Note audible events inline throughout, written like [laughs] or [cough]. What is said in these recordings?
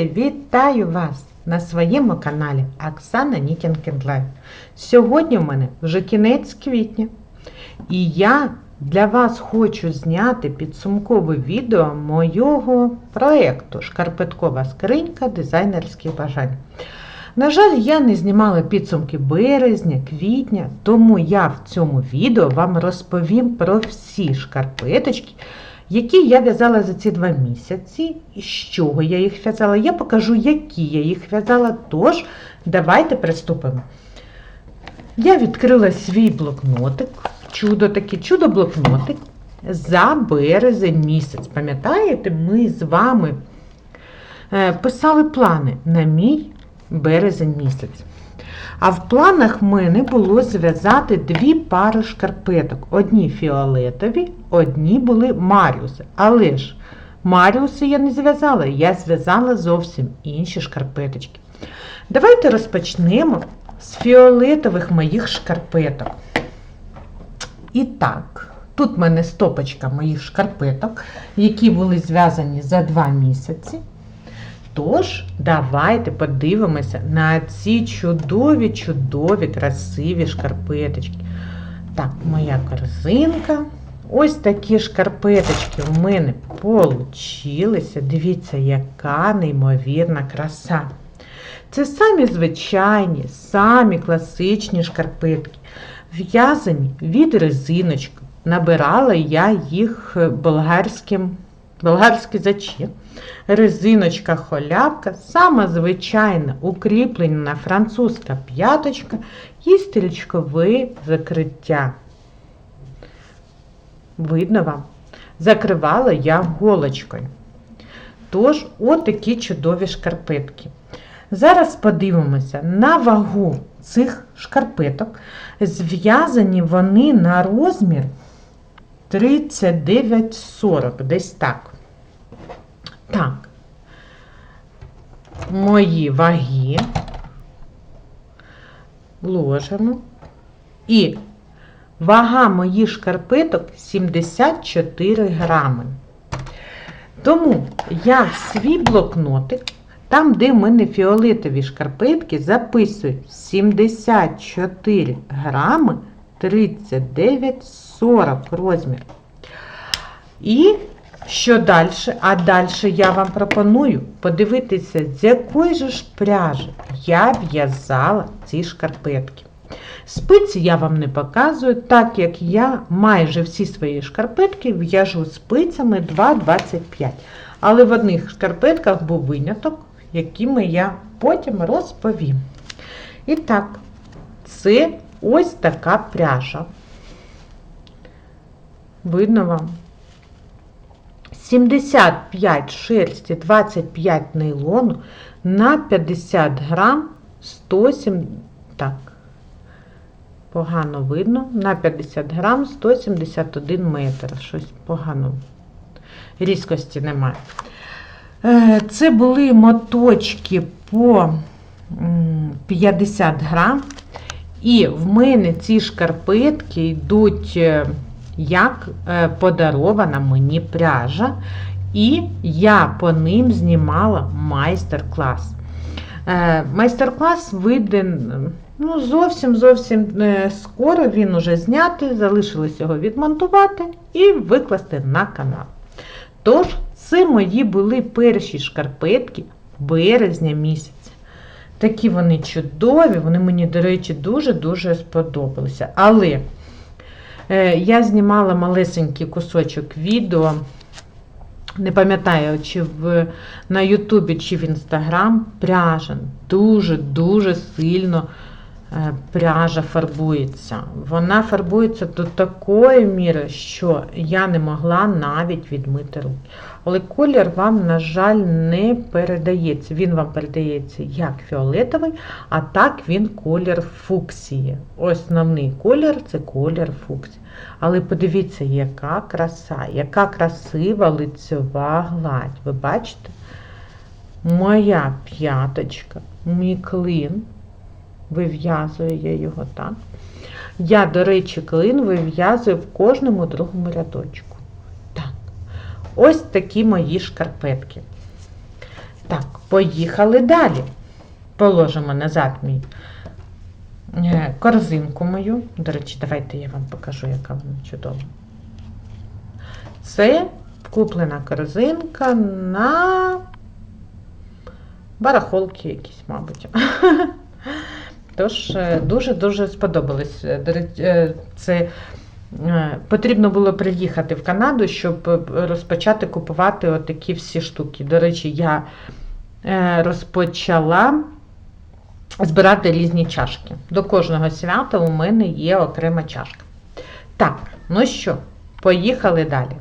Друзі, вітаю вас на своєму каналі Оксана Нітінг Сьогодні в мене вже кінець квітня, і я для вас хочу зняти підсумкове відео моєго проєкту Шкарпеткова скринька дизайнерських бажань. На жаль, я не знімала підсумки березня, квітня, тому я в цьому відео вам розповім про всі шкарпеточки, які я в'язала за ці два місяці, і з чого я їх в'язала. Я покажу, які я їх в'язала. Тож, давайте приступимо. Я відкрила свій блокнотик, чудо такий чудо-блокнотик за березень місяць. Пам'ятаєте, ми з вами е, писали плани на мій березень місяць. А в планах в мене було зв'язати дві пари шкарпеток. Одні фіолетові, одні були Маріуси. Але ж Маріуси я не зв'язала, я зв'язала зовсім інші шкарпеточки. Давайте розпочнемо з фіолетових моїх шкарпеток. І так, тут в мене стопочка моїх шкарпеток, які були зв'язані за два місяці. Тож, давайте подивимося на ці чудові, чудові, красиві шкарпеточки. Так, моя корзинка. Ось такі шкарпеточки в мене получилися. Дивіться, яка неймовірна краса. Це самі звичайні, самі класичні шкарпетки, в'язані від резиночки. Набирала я їх болгарським, болгарський зачіп. Резиночка холявка, сама звичайна укріплена французька п'яточка і стрічкове закриття. Видно вам? Закривала я голочкою. Тож, отакі чудові шкарпетки. Зараз подивимося на вагу цих шкарпеток. Зв'язані вони на розмір 39-40, десь так. Так, мої ваги ложимо. І вага моїх шкарпеток 74 грами. Тому я в свій блокнотик, там, де в мене фіолетові шкарпетки, записую 74 грами 39-40 розмір. І що далі? А далі я вам пропоную подивитися, з якої ж пряжі я в'язала ці шкарпетки. Спиці я вам не показую, так як я майже всі свої шкарпетки в'яжу спицями 2,25. Але в одних шкарпетках був виняток, якими я потім розповім. І так, це ось така пряжа. Видно вам? 75 шерсті, 25 нейлону на 50 грам 107, так, погано видно, на 50 грам 171 метр. Щось погано. Різкості немає. Е, це були моточки по 50 грам. І в мене ці шкарпетки йдуть е, як е, подарована мені пряжа, і я по ним знімала майстер-клас. Е, майстер-клас вийде ну, зовсім зовсім е, скоро він уже знятий, залишилось його відмонтувати і викласти на канал. Тож, це мої були перші шкарпетки березня місяця. Такі вони чудові, вони мені, до речі, дуже-дуже сподобалися. Але я знімала малесенький кусочок відео. Не пам'ятаю, чи в, на Ютубі, чи в Інстаграм пряжа дуже-дуже сильно е, пряжа фарбується. Вона фарбується до такої міри, що я не могла навіть відмити руки. Але колір вам, на жаль, не передається. Він вам передається як фіолетовий, а так він колір фуксії. Основний колір це колір фуксії. Але подивіться, яка краса, яка красива лицьова гладь. Ви бачите? Моя п'яточка, мій клин, вив'язую його так. Я, до речі, клин вив'язую в кожному другому рядочку. Так. Ось такі мої шкарпетки. Так, поїхали далі. Положимо назад мій е, корзинку мою. До речі, давайте я вам покажу, яка вона чудова. Це куплена корзинка на барахолки якісь, мабуть. [laughs] Тож е, дуже-дуже сподобалось. Е, е, Це потрібно було приїхати в Канаду, щоб розпочати купувати отакі всі штуки. До речі, я розпочала збирати різні чашки. До кожного свята у мене є окрема чашка. Так, ну що, поїхали далі.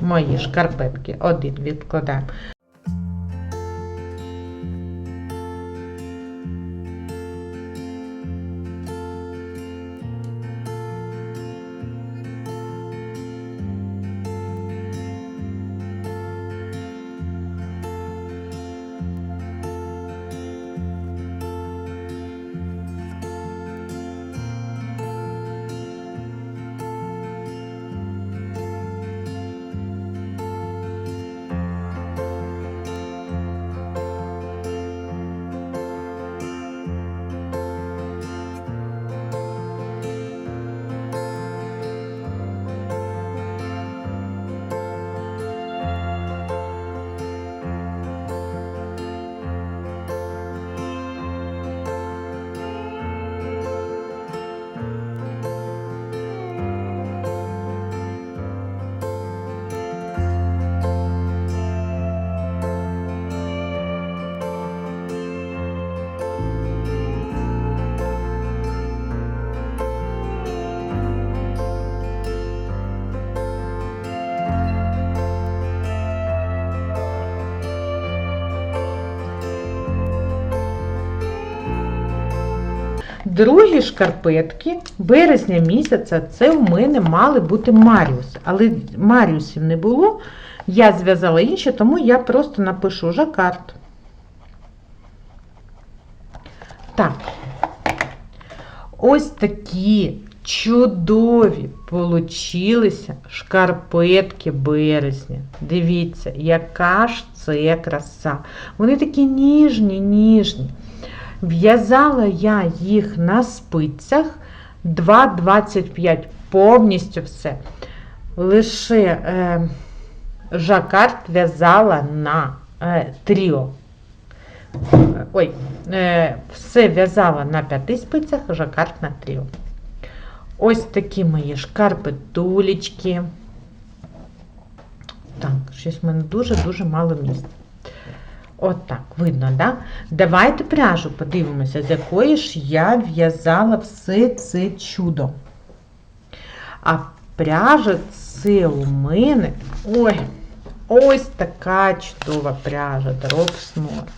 Мої шкарпетки. Один відкладаємо. Другі шкарпетки березня місяця це в мене мали бути Маріус. Але Маріусів не було. Я зв'язала інші, тому я просто напишу жакард. Так. Ось такі чудові получилися шкарпетки березня. Дивіться, яка ж це краса. Вони такі ніжні, ніжні. В'язала я їх на спицях 2,25 повністю все. Лише е, жакард в'язала на е, тріо. Ой, е, все в'язала на п'яти спицях, жакард на тріо. Ось такі мої шкарпетулечки. Так, щось в мене дуже-дуже мало місця. От так, видно, да? Давайте пряжу подивимося, з якої ж я в'язала все це чудо. А пряжа це у мене. Ой, ось така чудова пряжа, Drop Smart.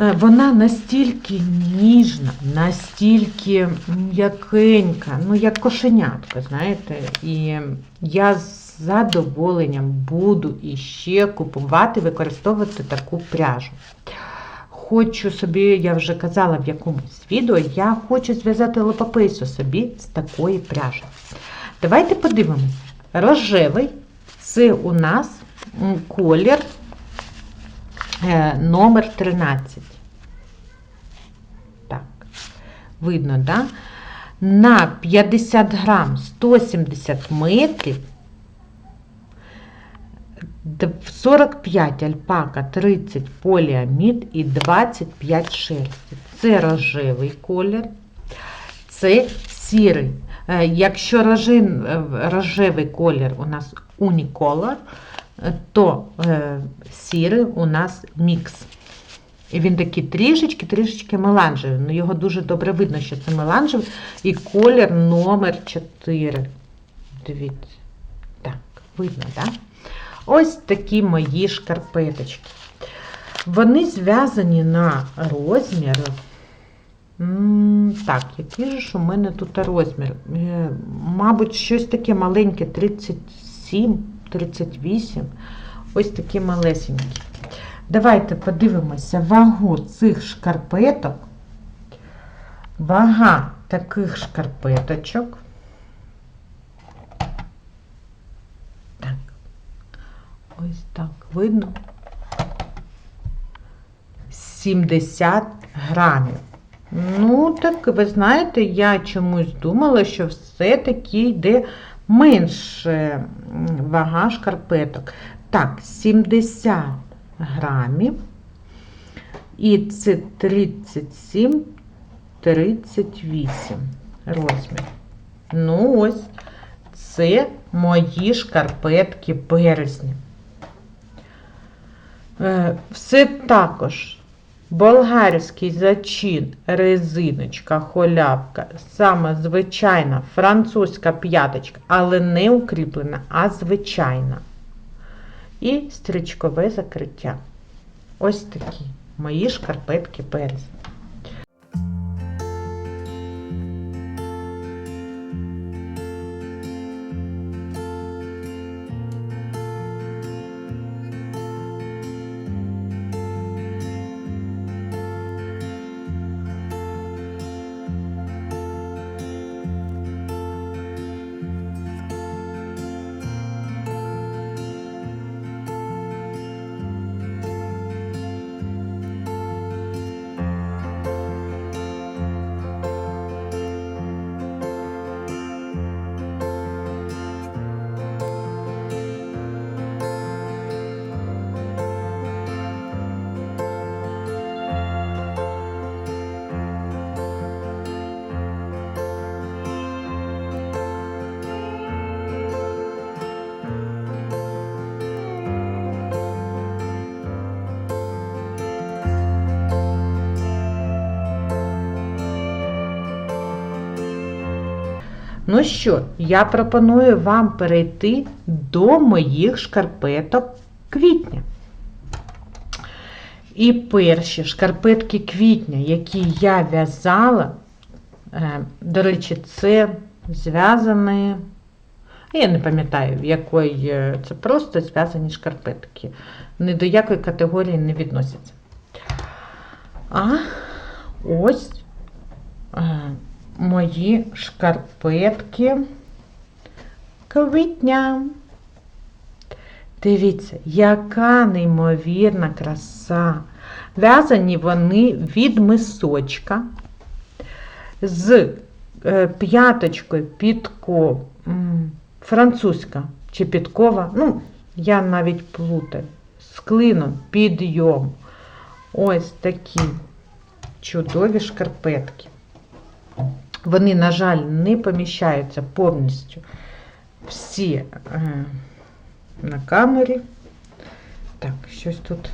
Е, Вона настільки ніжна, настільки м'якенька, ну як кошенятка, знаєте, і я з задоволенням буду іще купувати, використовувати таку пряжу. Хочу собі, я вже казала в якомусь відео, я хочу зв'язати лопапейсу собі з такої пряжі. Давайте подивимося. Рожевий це у нас колір е, номер 13. Так, видно, да? На 50 грам 170 метрів, 45 альпака, 30 поліамід і 25 шерсті. Це рожевий колір, це сірий. Е, Якщо рожин, е, рожевий колір у нас уніколор, е, то сірий у нас мікс. І він такий трішечки, трішечки меланжевий. Ну, його дуже добре видно, що це меланжевий. І колір номер 4. Дивіться. Так, видно, так? Ось такі мої шкарпеточки. Вони зв'язані на розмір. Так, який ж у мене тут розмір? Е, Мабуть, щось таке маленьке, 37, 38. Ось такі малесенькі. Давайте подивимося вагу цих шкарпеток. Вага таких шкарпеточок. Ось так видно. 70 грамів. Ну, так ви знаєте, я чомусь думала, що все-таки йде менше вага шкарпеток. Так, 70 грамів. І це 37, 38 розмір. Ну, ось, це мої шкарпетки березні. Е, Все також болгарський зачин, резиночка, холявка, саме звичайна французька п'яточка, але не укріплена, а звичайна. І стрічкове закриття. Ось такі мої шкарпетки березні. Ну що, я пропоную вам перейти до моїх шкарпеток квітня. І перші шкарпетки квітня, які я в'язала, е, до речі, це зв'язані, я не пам'ятаю, якої е, це просто зв'язані шкарпетки. Ні до якої категорії не відносяться. А ось е, мої шкарпетки квітня. Дивіться, яка неймовірна краса. В'язані вони від мисочка з е, п'яточкою підко, французька чи підкова, ну, я навіть плутаю, з клином підйом. Ось такі чудові шкарпетки. Вони, на жаль, не поміщаються повністю всі е, на камері. Так, щось тут.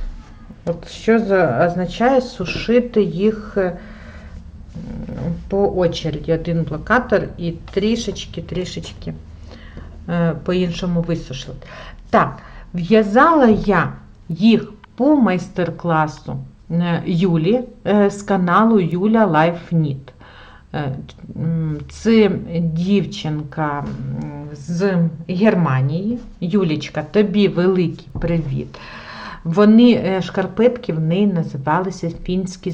От що означає сушити їх е, по очереді. Один блокатор і трішечки-трішечки е, по-іншому висушити. Так, в'язала я їх по майстер-класу Юлі з каналу Юля Life Knit. Е, Це дівчинка з Германії. Юлічка, тобі великий привіт. Вони, е, шкарпетки в неї називалися фінські,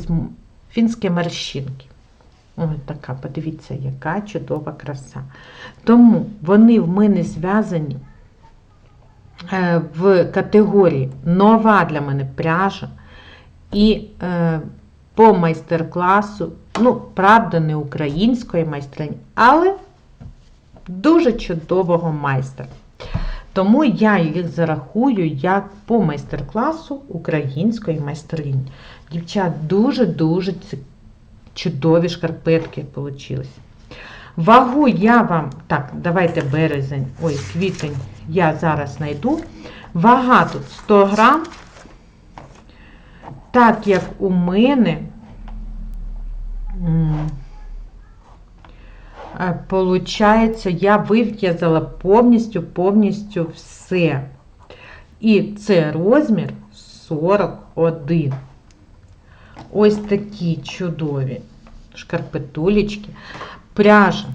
фінські морщинки. Ось така, подивіться, яка чудова краса. Тому вони в мене зв'язані е, в категорії нова для мене пряжа. І по майстер-класу, ну, правда, не української майстрині, але дуже чудового майстра. Тому я їх зарахую як по майстер-класу української майстрині. Дівчат, дуже-дуже чудові шкарпетки вийшли. Вагу я вам, так, давайте березень, ой, квітень я зараз знайду. Вага тут 100 грам. Так як у мене е, Получається, я вив'язала повністю, повністю все. І це розмір 41. Ось такі чудові шкарпетулечки. Пряжа.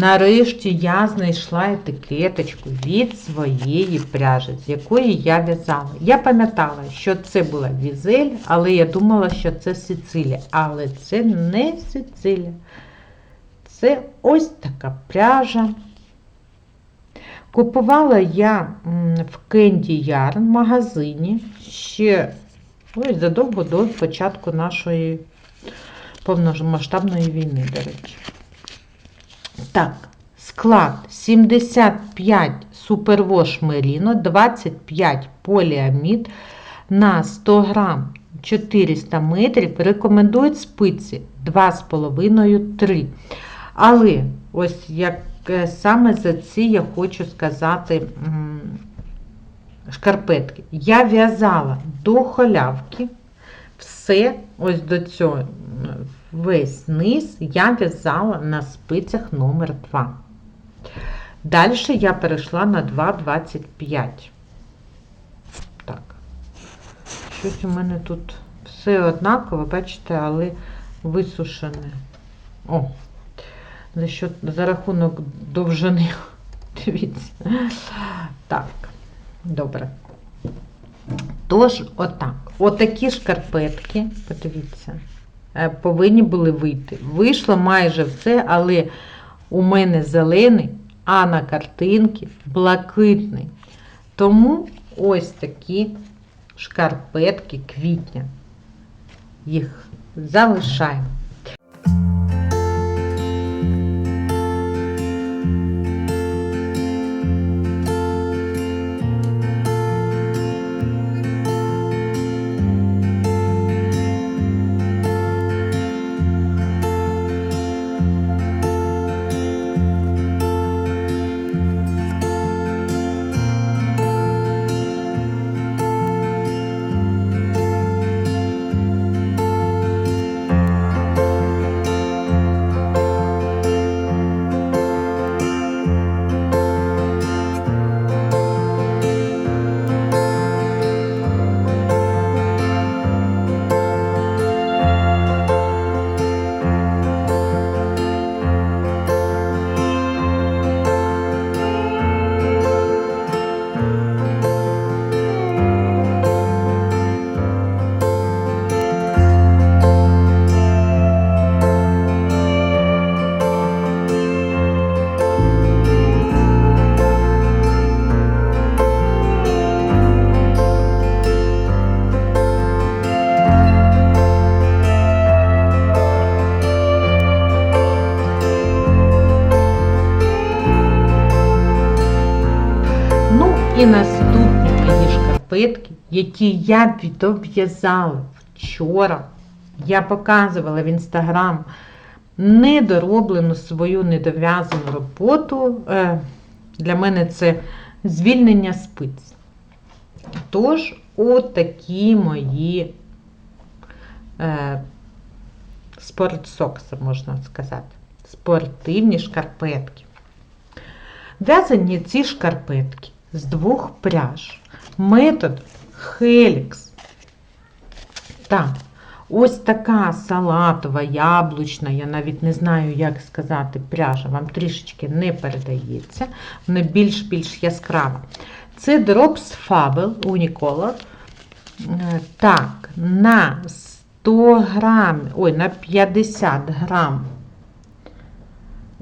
Нарешті я знайшла етикеточку від своєї пряжі, з якої я в'язала. Я пам'ятала, що це була візель, але я думала, що це Сицилія. Але це не Сицилія. Це ось така пряжа. Купувала я в Candy Yarn магазині ще Ось задовго до початку нашої повномасштабної війни, до речі. Так, склад 75 супервош меріно, 25 поліамід на 100 грам 400 метрів. Рекомендують спиці 2,5-3. Але ось як саме за ці я хочу сказати шкарпетки. Я в'язала до халявки все ось до цього весь низ я в'язала на спицях номер 2. Далі я перейшла на 2,25. Так. Щось у мене тут все однакове, бачите, але висушене. О, за, що, за рахунок довжини. [laughs] Дивіться. Так, добре. Тож, отак. Отакі шкарпетки, подивіться, повинні були вийти. Вийшло майже все, але у мене зелений, а на картинці блакитний. Тому ось такі шкарпетки квітня. Їх залишаємо. Які я відв'язала вчора. Я показувала в інстаграм недороблену свою недов'язану роботу. Е, Для мене це звільнення спиць. Тож, отакі мої е, спортсокси, можна сказати, спортивні шкарпетки. В'язані ці шкарпетки з двох пряж. Метод Helix. Так, ось така салатова, яблучна, я навіть не знаю, як сказати, пряжа, вам трішечки не передається, вона більш-більш яскрава. Це Drops Fable Unicolor. Е, Так, на 100 грам, ой, на 50 грам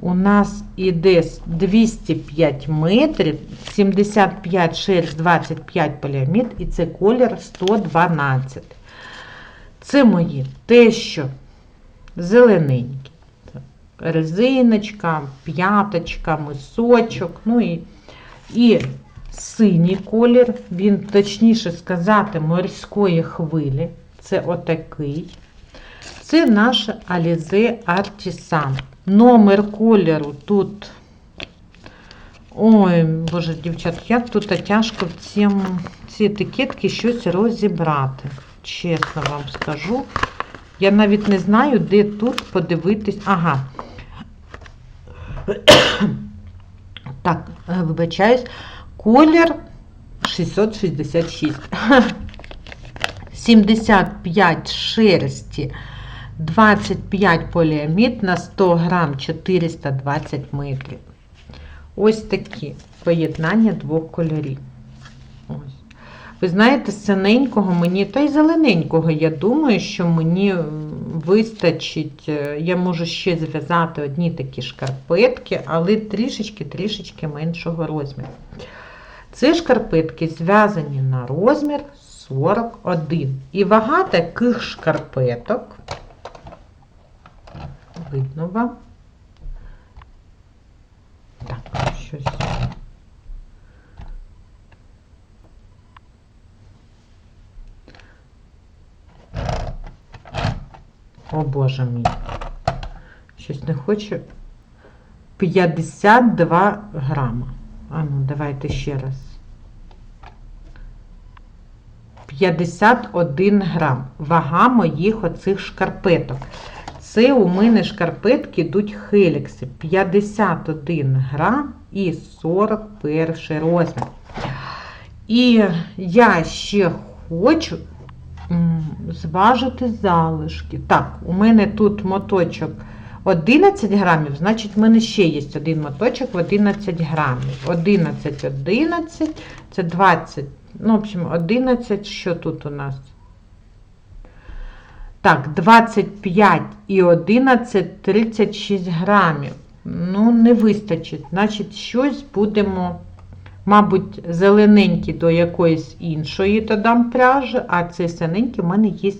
у нас іде 205 метрів, 75 шерсть, 25 поліамід, і це колір 112. Це мої те, що зелененькі. Резиночка, п'яточка, мисочок, ну і, і синій колір, він, точніше сказати, морської хвилі. Це отакий. Це наш Alize Artisan. Номер кольору тут. Ой, боже, дівчат, як тут тяжко ці, ці етикетки щось розібрати. Чесно вам скажу. Я навіть не знаю, де тут подивитись. Ага. [coughs] Так, е, вибачаюсь. Колір 666. 75 [laughs] шерсті. 25 поліамід на 100 грам 420 метрів. Ось такі поєднання двох кольорів. Ось. Ви знаєте, синенького мені, та й зелененького, я думаю, що мені вистачить, е, я можу ще зв'язати одні такі шкарпетки, але трішечки-трішечки меншого розміру. Ці шкарпетки зв'язані на розмір 41. І вага таких шкарпеток. Видно вам. Так, щось. О Боже мій. Щось не хочу. 52 грама. А ну, давайте ще раз. 51 грам. Вага моїх оцих шкарпеток. Це у мене шкарпетки йдуть хелікси. 51 грам і 41 розмір. І я ще хочу зважити залишки. Так, у мене тут моточок 11 грамів, значить, в мене ще є один моточок в 11 грамів. 11, 11, це 20. Ну, в общем, 11, що тут у нас? Так, 25 і 11, 36 грамів. Ну, не вистачить. Значить, щось будемо, мабуть, зелененькі до якоїсь іншої додам пряжі, а цей синенький в мене є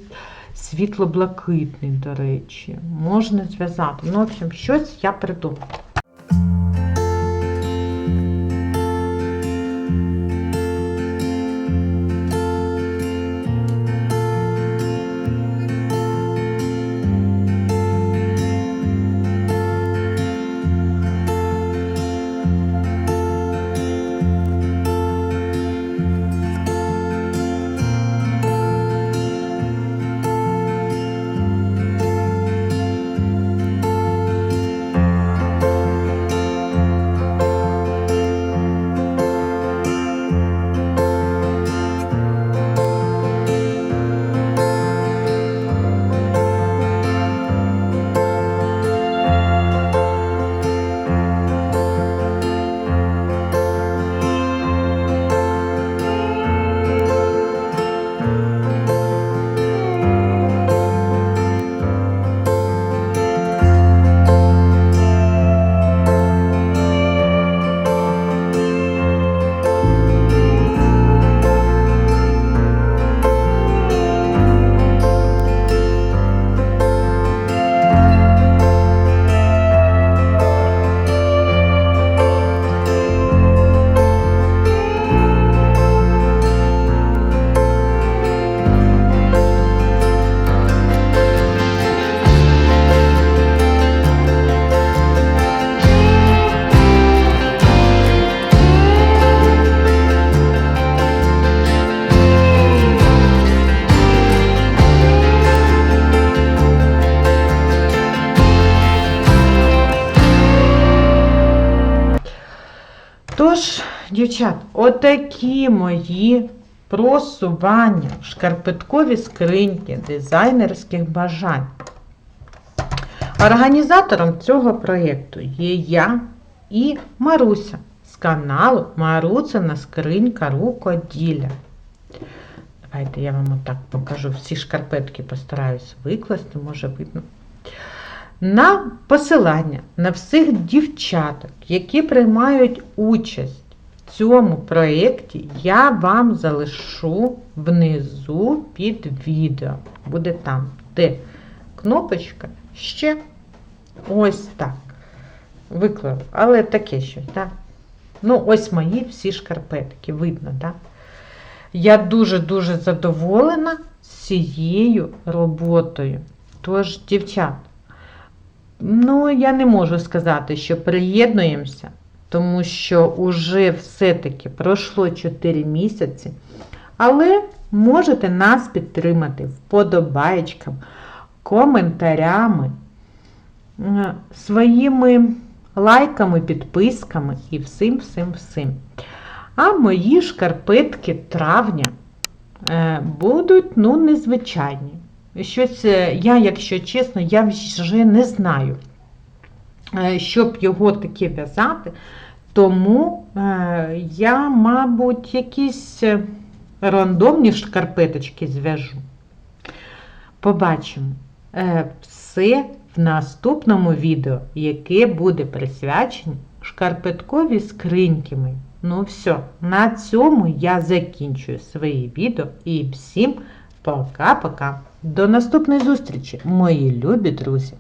світло-блакитний, до речі. Можна зв'язати. Ну, в общем, щось я придумаю. Дівчат, отакі мої просування шкарпеткові скриньки дизайнерських бажань. Організатором цього проєкту є я і Маруся з каналу Маруцина скринька рукоділля. Давайте я вам отак покажу. Всі шкарпетки постараюсь викласти, може видно. На посилання на всіх дівчаток, які приймають участь цьому проєкті, я вам залишу внизу під відео. Буде там, де кнопочка ще ось так. Виклав, але таке щось, так? Ну, ось мої всі шкарпетки, видно, так? Я дуже-дуже задоволена цією роботою. Тож, дівчат, Ну, я не можу сказати, що приєднуємося, тому що уже все-таки пройшло 4 місяці. Але можете нас підтримати вподобайками, коментарями, своїми лайками, підписками і всім-всім-всім. А мої шкарпетки травня е, будуть ну, незвичайні. Щось е, я, якщо чесно, я вже не знаю, е, щоб його таке в'язати. Тому е, я, мабуть, якісь рандомні шкарпеточки зв'яжу. Побачимо все в наступному відео, яке буде присвячене шкарпеткові скриньки. Ну все, на цьому я закінчую своє відео і всім пока-пока. До наступної зустрічі, мої любі друзі!